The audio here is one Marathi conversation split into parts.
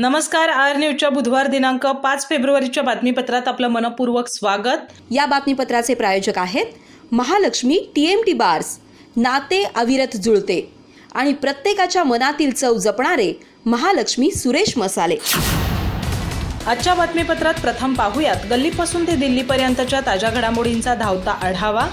नमस्कार आर न्यूजच्या बुधवार दिनांक पाच फेब्रुवारीच्या बातमीपत्रात आपलं मनपूर्वक स्वागत. या बातमीपत्राचे प्रायोजक आहेत Mahalaxmi T M T bars नाते अविरत जुळते आणि प्रत्येकाच्या मनातील चव जपणारे महालक्ष्मी सुरेश मसाले. आजच्या बातमीपत्रात प्रथम पाहूयात गल्लीपासून ते दिल्लीपर्यंतच्या ताज्या घडामोडींचा धावता आढावा.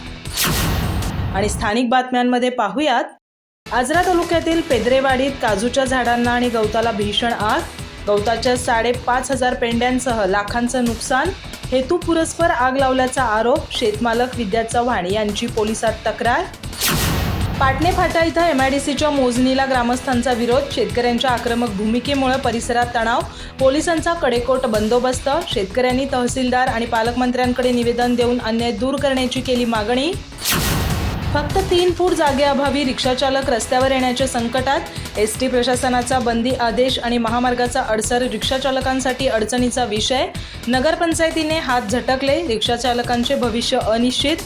आणि स्थानिक बातम्यांमध्ये पाहूयात आजरा तालुक्यातील पेद्रेवाडीत काजूच्या झाडांना आणि गवताला भीषण आग गवताच्या साडेपाच हजार पेंड्यांसह लाखांचं नुकसान हेतू पुरस्पर आग लावल्याचा आरोप शेतमालक विद्या चव्हाण यांची पोलिसात तक्रार? पाटणे फाटा इथं एमआयडीसीच्या मोजणीला ग्रामस्थांचा विरोध शेतकऱ्यांच्या आक्रमक भूमिकेमुळे परिसरात तणाव पोलिसांचा कडेकोट बंदोबस्त शेतकऱ्यांनी तहसीलदार आणि पालकमंत्र्यांकडे निवेदन देऊन अन्याय दूर करण्याची केली मागणी? फक्त तीन फूट जागेअभावी रिक्षाचालक रस्त्यावर येण्याच्या संकटात एस टी प्रशासनाचा बंदी आदेश आणि महामार्गाचा अडसर रिक्षाचालकांसाठी अडचणीचा विषय नगरपंचायतीने हात झटकले रिक्षाचालकांचे भविष्य अनिश्चित.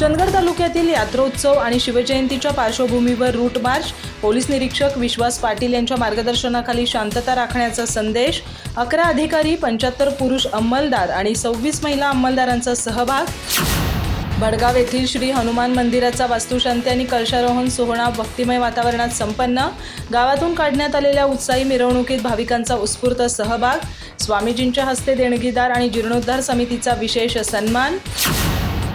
चंदगड तालुक्यातील यात्रोत्सव आणि शिवजयंतीच्या पार्श्वभूमीवर रूट मार्च पोलीस निरीक्षक विश्वास पाटील यांच्या मार्गदर्शनाखाली शांतता राखण्याचा संदेश अकरा अधिकारी पंच्याहत्तर पुरुष अंमलदार आणि सव्वीस महिला अंमलदारांचा सहभाग. भडगाव येथील श्री हनुमान मंदिराचा वास्तुशांती आणि कलशारोहण सोहळा भक्तिमय वातावरणात संपन्न. गावातून काढण्यात आलेल्या उत्साही मिरवणुकीत भाविकांचा उत्स्फूर्त सहभाग. स्वामीजींच्या हस्ते देणगीदार आणि जीर्णोद्धार समितीचा विशेष सन्मान.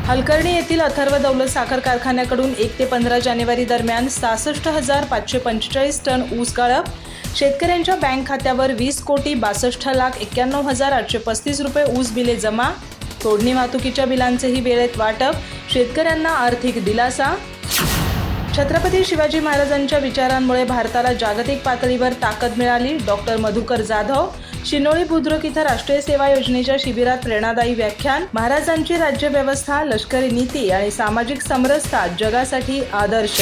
हलकर्णी येथील अथर्व दौलत साखर कारखान्याकडून एक ते पंधरा जानेवारी दरम्यान सहासष्ट हजार पाचशे पंचेचाळीस टन ऊस गाळप. शेतकऱ्यांच्या बँक खात्यावर वीस कोटी बासष्ट लाख एक्क्याण्णव हजार आठशे पस्तीस रुपये ऊस बिले जमा. तोडणी वाहतुकीच्या बिलांचेही वेळेत वाटप शेतकऱ्यांना आर्थिक दिलासा. छत्रपती शिवाजी महाराजांच्या विचारांमुळे भारताला जागतिक पातळीवर ताकद मिळाली. डॉक्टर मधुकर जाधव शिनोळी बुद्रुक इथं राष्ट्रीय सेवा योजनेच्या शिबिरात प्रेरणादायी व्याख्यान महाराजांची राज्यव्यवस्था लष्करी नीती आणि सामाजिक समरसता जगासाठी आदर्श.